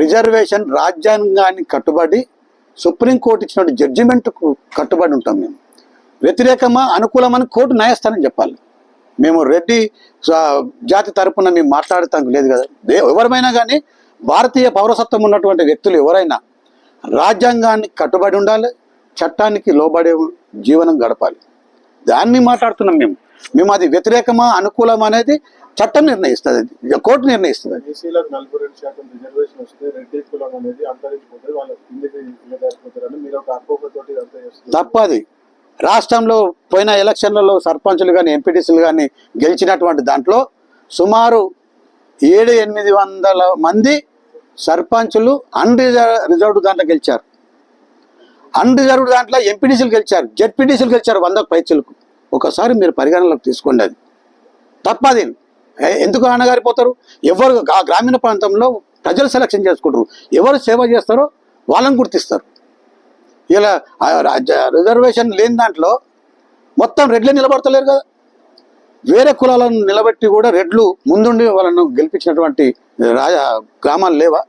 Reservation రాజ్యాంగాన్ని కట్టుబడి supreme court ఇచ్చిన జడ్జిమెంట్కు కట్టుబడి ఉంటాం మేము. వ్యతిరేకమా అనుకూలమని కోర్టు న్యాయస్థానం చెప్పాలి. మేము రెడ్డి జాతి తరపున మేము మాట్లాడటానికి లేదు కదా. ఎవరమైనా కానీ భారతీయ పౌరసత్వం ఉన్నటువంటి వ్యక్తులు ఎవరైనా రాజ్యాంగాన్ని కట్టుబడి ఉండాలి చట్టానికి లోబడే జీవనం గడపాలి. దాన్ని మాట్లాడుతున్నాం మేము. మేము అది వ్యతిరేకమా అనుకూలమా అనేది చట్టం నిర్ణయిస్తుంది కోర్టు నిర్ణయిస్తుంది. తప్పది. రాష్ట్రంలో పోయిన ఎలక్షన్లలో సర్పంచులు కానీ ఎంపీటీసీలు కానీ గెలిచినటువంటి దాంట్లో సుమారు ఏడు ఎనిమిది వందల మంది సర్పంచులు అన్రిజర్వ్ రిజర్వ్డ్ దాంట్లో గెలిచారు. అన్రిజర్వ్డ్ దాంట్లో ఎంపీటీసీలు గెలిచారు జెడ్పీటీసీలు గెలిచారు వందకు పైచులకు. ఒకసారి మీరు పరిగణనలోకి తీసుకోండి అది. తప్పది. ఎందుకు అణగారిపోతారు? ఎవరు ఆ గ్రామీణ ప్రాంతంలో ప్రజలు సెలక్షన్ చేసుకుంటారు? ఎవరు సేవ చేస్తారో వాళ్ళని గుర్తిస్తారు. ఇలా రిజర్వేషన్ లేని దాంట్లో మొత్తం రెడ్లే నిలబడతలేరు కదా. వేరే కులాలను నిలబెట్టి కూడా రెడ్లు ముందుండి వాళ్ళను గెలిపించినటువంటి రాజ గ్రామాలు లేవా?